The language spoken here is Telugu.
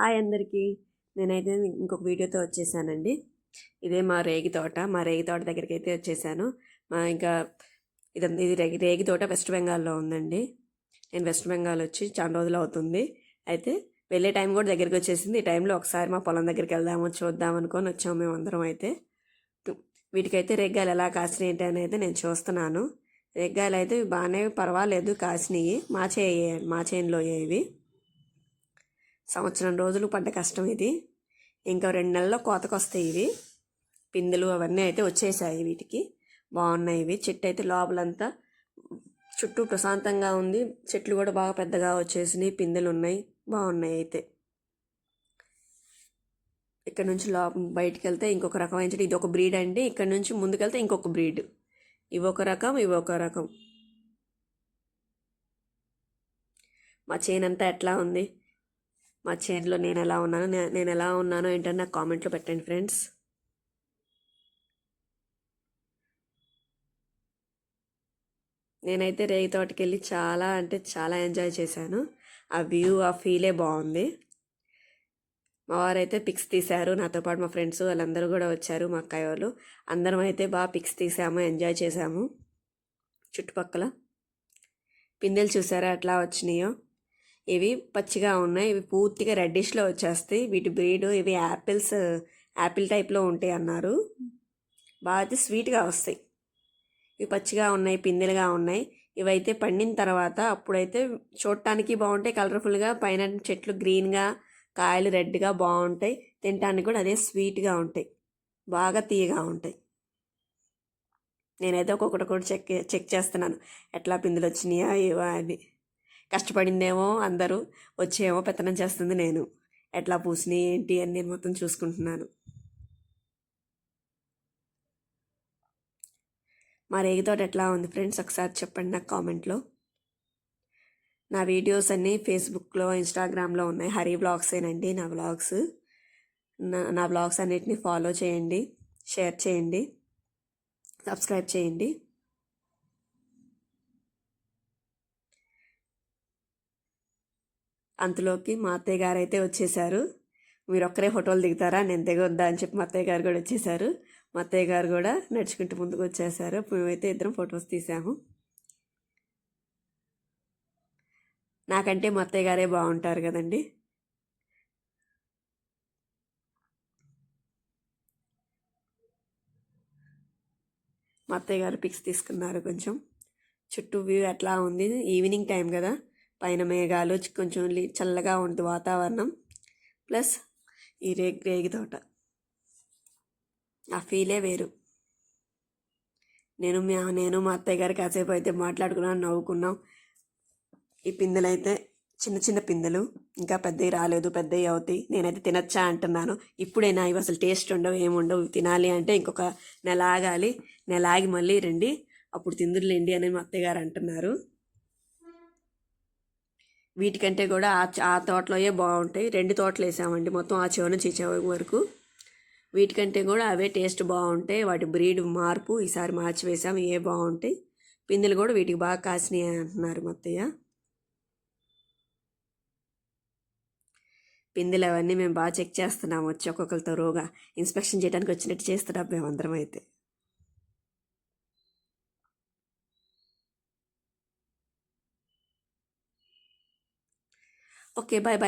హాయ్ అందరికీ. నేనైతే ఇంకొక వీడియోతో వచ్చేసానండి. ఇదే మా రేగి తోట. మా రేగి తోట దగ్గరికి అయితే వచ్చేసాను. మా ఇంకా ఇది ఇది రేగి రేగి తోట వెస్ట్ బెంగాల్లో ఉందండి. నేను వెస్ట్ బెంగాల్ వచ్చి చాలా రోజులు అవుతుంది. అయితే వెళ్ళే టైం కూడా దగ్గరికి వచ్చేసింది. ఈ టైంలో ఒకసారి మా పొలం దగ్గరికి వెళ్దాము చూద్దాం అనుకొని వచ్చాము మేము అందరం అయితే. వీటికైతే రేగ్గాయలు ఎలా కాసినాయి ఏంటి అనేది నేను చూస్తున్నాను. రేగ్గాయలు అయితే బాగానే పర్వాలేదు కాసినాయి. మా చేయి మా చేనులో ఇవి సంవత్సరం రోజులు పడ్డ కష్టం ఇది. ఇంకా రెండు నెలల్లో కోతకొస్తాయి ఇవి. పిందెలు అవన్నీ అయితే వచ్చేసాయి వీటికి. బాగున్నాయి ఇవి. చెట్టు అయితే లోపలంతా చుట్టూ ప్రశాంతంగా ఉంది. చెట్లు కూడా బాగా పెద్దగా వచ్చేసినాయి. పిందెలు ఉన్నాయి. బాగున్నాయి అయితే. ఇక్కడ నుంచి లోప బయటికి వెళ్తే ఇంకొక రకమైన చెట్టు ఇది ఒక బ్రీడ్ అండి. ఇక్కడ నుంచి ముందుకెళ్తే ఇంకొక బ్రీడ్. ఇవి ఒక రకం ఇవి ఒక రకం. మా చేనంతా ఎట్లా ఉంది? మా చేనులో నేను ఎలా ఉన్నానో నేను ఎలా ఉన్నానో ఏంటని నాకు కామెంట్లో పెట్టండి ఫ్రెండ్స్. నేనైతే రేగి తోటకి వెళ్ళి చాలా అంటే చాలా ఎంజాయ్ చేశాను. ఆ వ్యూ ఆ ఫీలే బాగుంది. మా వారైతే పిక్స్ తీశారు. నాతో పాటు మా ఫ్రెండ్స్ వాళ్ళందరూ కూడా వచ్చారు మా అక్కయ్య వాళ్ళు. అందరం అయితే బాగా పిక్స్ తీసాము ఎంజాయ్ చేసాము. చుట్టుపక్కల. పిందెలు చూసారా? అట్లా వచ్చినాయో. ఇవి పచ్చిగా ఉన్నాయి. ఇవి పూర్తిగా రెడ్డిష్లో వచ్చేస్తాయి. వీటి బ్రీడ్ ఇవి యాపిల్స్ యాపిల్ టైప్లో ఉంటాయి అన్నారు. బాగా స్వీట్గా వస్తాయి. ఇవి పచ్చిగా ఉన్నాయి పిందెలుగా ఉన్నాయి. ఇవైతే పండిన తర్వాత అప్పుడైతే చూడటానికి బాగుంటాయి. కలర్ఫుల్గా పైన చెట్లు గ్రీన్గా కాయలు రెడ్గా బాగుంటాయి. తినటానికి కూడా అదే స్వీట్గా ఉంటాయి. బాగా తీయగా ఉంటాయి. నేనైతే ఒక్కొక్కటి కూడా చెక్ చెక్ చేస్తున్నాను. ఎట్లా పిందులు వచ్చినాయా ఇవా అని. కష్టపడిందేమో అందరూ వచ్చేమో పెత్తనం చేస్తుంది నేను. ఎట్లా పూసినాయి ఏంటి అని నేను మొత్తం చూసుకుంటున్నాను. మా రేగితోట ఎట్లా ఉంది ఫ్రెండ్స్? ఒకసారి చెప్పండి నాకు కామెంట్లో. నా వీడియోస్ అన్నీ ఫేస్బుక్లో ఇన్స్టాగ్రామ్లో ఉన్నాయి. హరి బ్లాగ్స్ ఏనండి నా బ్లాగ్స్ నా నా బ్లాగ్స్ అన్నిటిని ఫాలో చేయండి షేర్ చేయండి సబ్స్క్రైబ్ చేయండి. అంతలోకి మా అత్తయ్య గారు అయితే వచ్చేసారు. మీరు ఒక్కరే ఫోటోలు దిగుతారా? నేను దిగొద్దా? అని చెప్పి మా అత్తయ్య గారు కూడా వచ్చేసారు. మా అత్తయ్య గారు కూడా నడుచుకుంటూ ముందుకు వచ్చేసారు. మేమైతే ఇద్దరం ఫొటోస్ తీసాము. నాకంటే మా అత్తయ్య గారే బాగుంటారు కదండి. మా అత్తయ్య గారు పిక్స్ తీసుకున్నారు కొంచెం. చుట్టూ వ్యూ ఎట్లా ఉంది. ఈవినింగ్ టైం కదా. పైన మేఘాలు కొంచెం చల్లగా ఉంటుంది వాతావరణం. ప్లస్ ఈ రేగి రేగి తోట. ఆ ఫీలే వేరు. నేను నేను మా అత్తయ్య గారు కాసేపు అయితే మాట్లాడుకున్నాం నవ్వుకున్నాం. ఈ పిందెలు అయితే చిన్న చిన్న పిందెలు. ఇంకా పెద్దవి రాలేదు పెద్దవి అవుతాయి. నేనైతే తినచ్చా అంటున్నాను. ఇప్పుడైనా ఇవి అసలు టేస్ట్ ఉండవు ఏముండవు తినాలి అంటే ఇంకొక నెల ఆగాలి నెల ఆగి మళ్ళీ రండి. అప్పుడు తిందురులేండి అని మా అత్తయ్య గారు అంటున్నారు. వీటికంటే కూడా ఆ ఆ తోటలోయే బాగుంటాయి. రెండు తోటలు వేసామండి మొత్తం ఆ చివరి నుంచి చివరి వరకు. వీటికంటే కూడా అవే టేస్ట్ బాగుంటాయి. వాటి బ్రీడ్ మార్పు ఈసారి మార్చి వేసాము ఏ బాగుంటాయి. పిందెలు కూడా వీటికి బాగా కాసినాయి అంటున్నారు మత్తయ్య. పిందెలు అవన్నీ మేము బాగా చెక్ చేస్తున్నాము. వచ్చి ఒక్కొక్కరితో రోగా ఇన్స్పెక్షన్ చేయడానికి వచ్చినట్టు చేస్తున్నాం మేమందరం అయితే. Okay, bye bye.